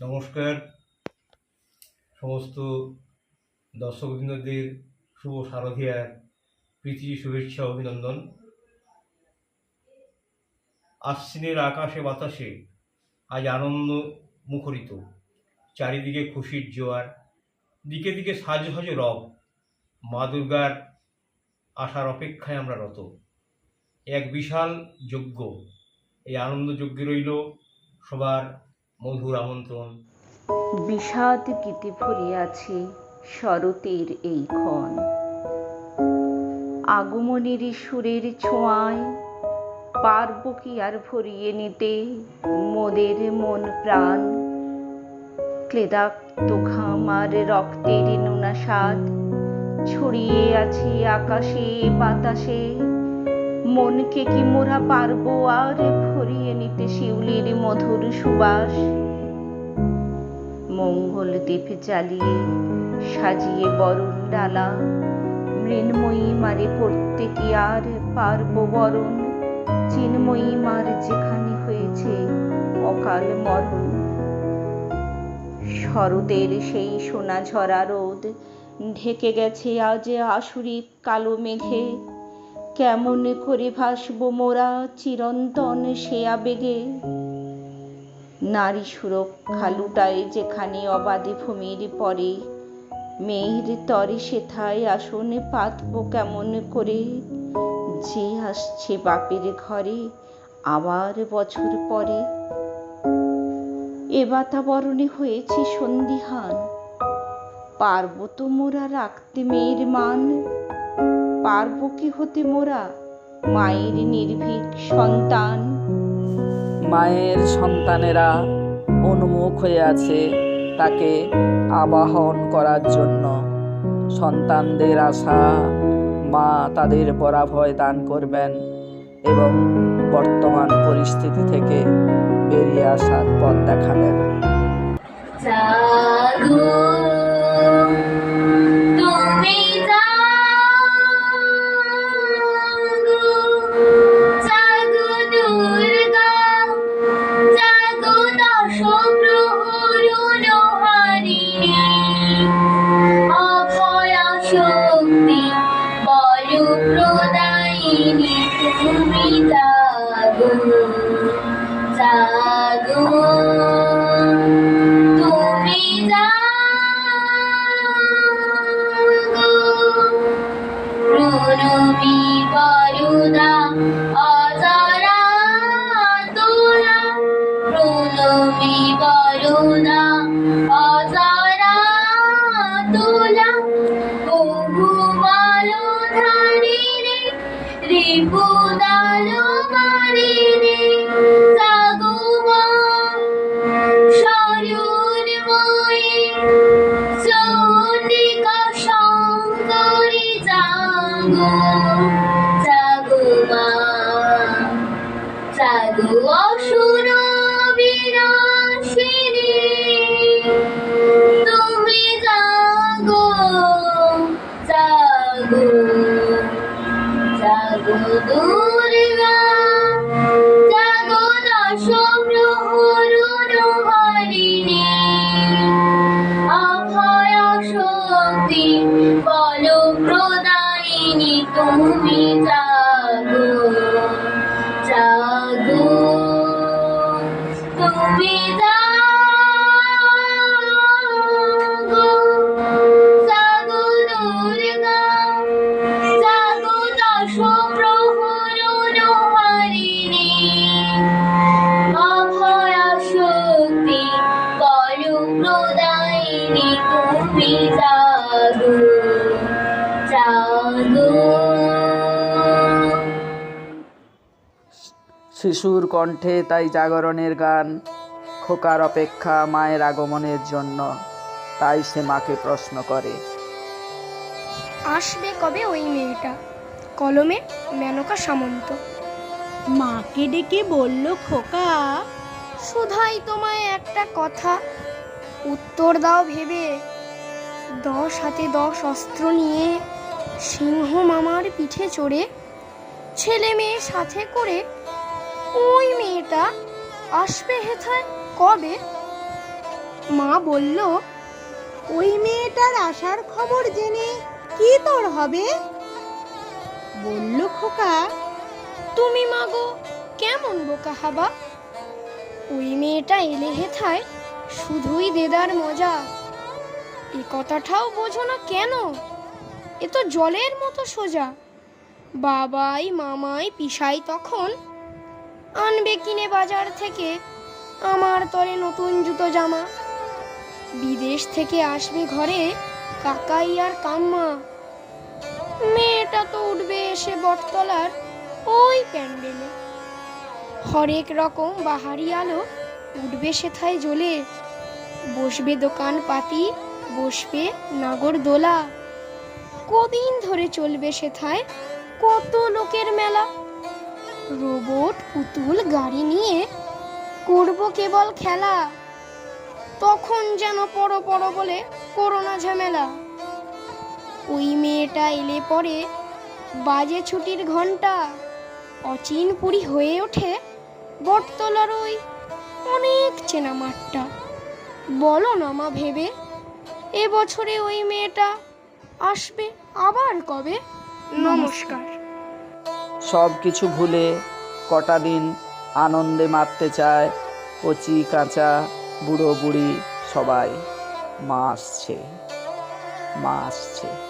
নমস্কার। সমস্ত দর্শকবৃন্দদের শুভ শারদীয়ার প্রীতি, শুভেচ্ছা, অভিনন্দন। আশ্বিনের আকাশে বাতাসে আজ আনন্দ মুখরিত। চারিদিকে খুশির জোয়ার, দিকে দিকে সাজো সাজো রব। মা দুর্গার আসার অপেক্ষায় আমরা রত। এক বিশাল যজ্ঞ। এই আনন্দ যজ্ঞে রইল সবার মধুর আমন্ত্রণ। বিষাদ গীতে ভরে শরতের এই ক্ষণ। আগমনের সুরের ছোঁয়ায় পারব কি আর ভরিয়ে নিতে মোদের মন প্রাণ? ক্লেদাক্ত ঘাম আর রক্তের নোনা স্বাদ ছড়িয়ে আছে আকাশে বাতাসে মনকে কি মোরা পারব আর ভরিয়ে নিতে শিউলির মধুর সুবাস? মঙ্গল দ্বীপ জ্বালিয়ে সাজিয়ে বরণ ডালা, মৃন্ময়ী মারে করতে কি আর পারব বরণ। চিন্ময়ী মার যেখানে হয়েছে অকাল মরণ। শরতের সেই সোনা ঝরা রোদ, ঢেকে গেছে আজ আসুরিক কালো মেঘে। কেমন করে ভাসবো মোরা চিরন্তন সে আবেগে? নারী সুরক্ষা লুটায় যেখানে অবাধে ভূমির পরে। মেয়ের তরে সেথায় আসনে পাতব কেমন করে? যে আসছে বাপের ঘরে আবার বছর পরে। এ বাতাবরণে হয়েছে সন্দিহান পারব তো মোরা রাখতে মেয়ের মান। পারব কি হতে মোরা? মায়ের নির্ভীক সন্তান। মায়ের সন্তানেরা উন্মুখ হয়ে আছে তাকে আবাহন করার জন্য। সন্তানদের আশা মা তাদের পরাভয় দান করবেন এবং বর্তমান পরিস্থিতি থেকে বেরিয়ে আসার পথ দেখাবেন। শিশুর কণ্ঠে তাই জাগরণের গান খোকার অপেক্ষা মায়ের আগমনের জন্য তাই সে মাকে প্রশ্ন করে। আসবে কবে ওই মেয়েটা? কলমে মেনকা সামন্ত। মাকে ডেকে বলল খোকা। শুধাই তোমায় একটা কথা উত্তর দাও ভেবে। দশ হাতে দশ অস্ত্র নিয়ে সিংহ মামার পিঠে চড়ে ছেলে মেয়ে সাথে করে ওই মেয়েটা আসবে হেথায় কবে? মা বলল, ওই মেয়েটার আসার খবর জেনে কি তোর হবে? বলল, খোকা, তুমি মাগো কেমন বোকা হাবা? ওই মেয়েটা এলে হেথায় শুধুই দেদার মজা। এ কথাটাও বোঝো না কেন? এ তো জলের মতো সোজা। বাবাই, মামাই, পিসাই তখন আনবে কিনে বাজার থেকে আমার তরে নতুন জুতো জামা। বিদেশ থেকে আসবে ঘরে কাকাই আর কাম্মা। মেয়েটা তো উঠবে এসে বটতলার ওই প্যান্ডেলে। হরেক রকম বাহারি আলো উঠবে সেথায় জ্বলে। বসবে দোকান পাতি বসবে নাগর দোলা। কদিন ধরে চলবে সেথায় কত লোকের মেলা। রোবট পুতুল গাড়ি নিয়ে করব কেবল খেলা। তখন যেন পড়ো পড়ো বলে করোনা ঝামেলা। ওই মেয়েটা এলে পরে বাজে ছুটির ঘণ্টা অচিন পুরী হয়ে ওঠে বটতলার ওই অনেক চেনা মাঠটা। বলো না মা ভেবে এবছরে ওই মেয়েটা আসবে আবার কবে? নমস্কার। সব কিছু ভুলে কটা দিন আনন্দে মারতে চায় কচি, কাঁচা, বুড়ো বুড়ি সবাই। মা আসছে মা আসছে।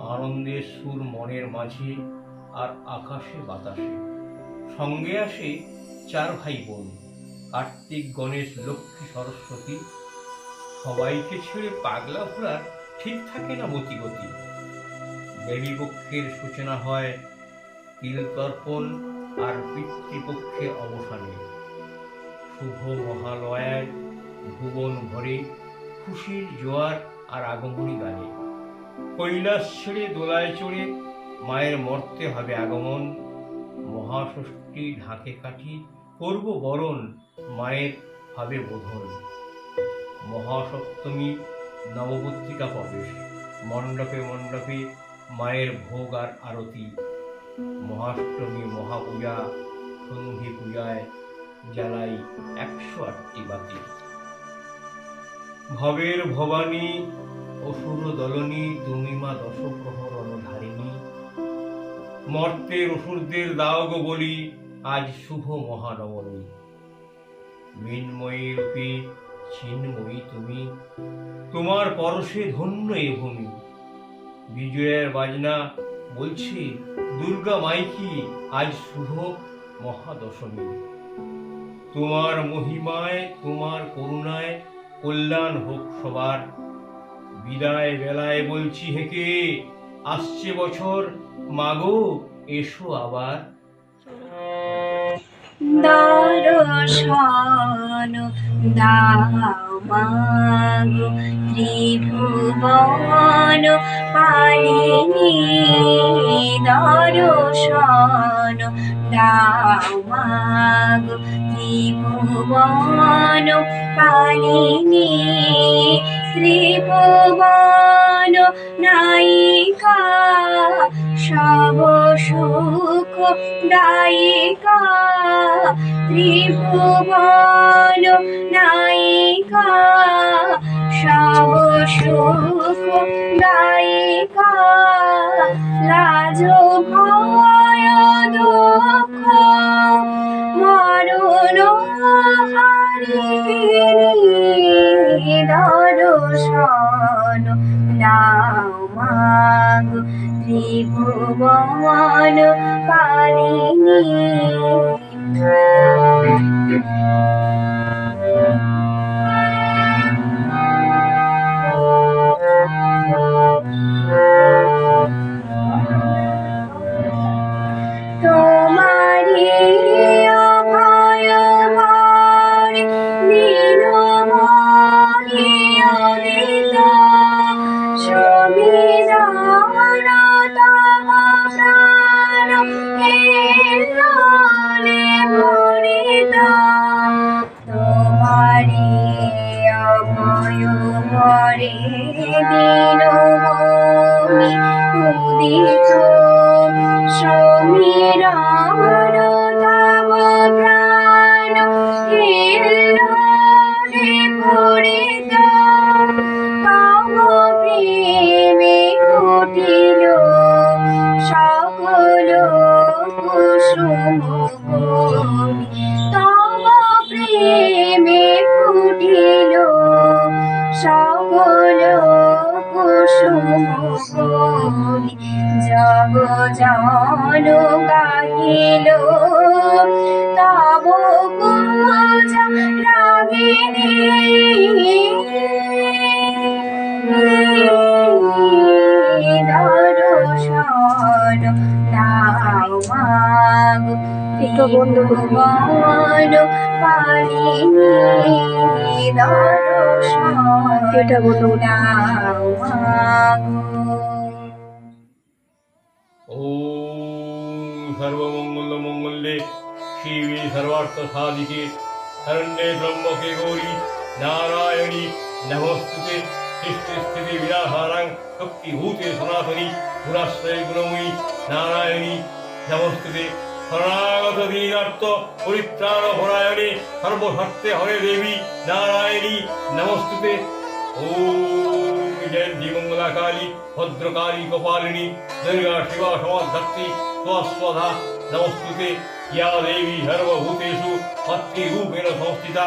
আনন্দের সুর মনের মাঝে আর আকাশে বাতাসে। সঙ্গে আসে চার ভাই বোন কার্তিক, গণেশ, লক্ষ্মী, সরস্বতী। সবাইকে ছেড়ে পাগলা ঘোরার ঠিক থাকে না মতিগতি। দেবীপক্ষের সূচনা হয় তিলতর্পণ আর পিতৃপক্ষের অবসানে। শুভ মহালয়ায় ভুবন ভরে খুশির জোয়ার আর আগমনী গানে। কৈলাস দোলায় চড়ে মায়ের মর্তে হবে আগমন। মহাষষ্ঠী ঢাকে কাঠি করব বরণ, মায়ের হবে বোধন। মহাসপ্তমী নবপত্রিকা প্রবেশ, মণ্ডপে মণ্ডপে মায়ের ভোগ আর আরতি। মহাষ্টমী মহাপূজা, সন্ধি পূজায় জ্বালাই একশো আটটি বাতি। ভবের ভবানী অসুর দলনী, তুমি মা দশপ্রহর অনধারিণী। মর্তের অসুরদের দাও গো বলি, আজ শুভ মহানবমী। মৃন্ময়ী রূপে ছিন্ময়ী তুমি, তোমার পরশে ধন্য এ ভূমি। বিজয়ের বাজনা বলছে, দুর্গা মাইকি, আজ শুভ মহাদশমী। তোমার মহিমায়, তোমার করুণায় কল্যাণ হোক সবার। বিদায় বেলায় বলছি হেকে, আসছে বছর, মাগো, এসো আবার। দর্শন দাও মাগো, ত্রিভুবন, পালিনী। দর্শন দাও মাগো, ত্রিভুবন, পালিনী। ত্রিভুবন নায়িকা সব সুখ দায়িকা। ত্রিভুবন নায়িকা সব সুখ দায়িকা। লাজ ভয় দুঃখ ত্রিভুবন পালিনী। Oh, দর্শন দাও মাগ ত্রিভুবন পালিনী দর্শন দাও মাগ। ওম সর্বমঙ্গল মঙ্গলে শিবে সর্বার্থ সাধিকে শরণ্যে ব্রহ্মকে গৌরী নারায়ণী নমস্তুতে। সৃষ্টিস্থিতি বিরাহারাং শক্তি ভূতে সনাতনী গুণাশ্রয় গুণময়ী নারায়ণী। নমস্তুতে শরণাগত দীনার্থ পরিত্রাণ হরায়ণে সর্বস্বার্থে হরে দেবী নারায়ণী। নমস্তুতে। ও জয়ন্তী মঙ্গলাকালী ভদ্রকালী কপালিনী দুর্গা শিবা সমাধাত্রী স্বস্বধা নমস্তুতে। ইয়া দেবী সর্বভূতেষু মাতৃরূপেণ সংস্থিতা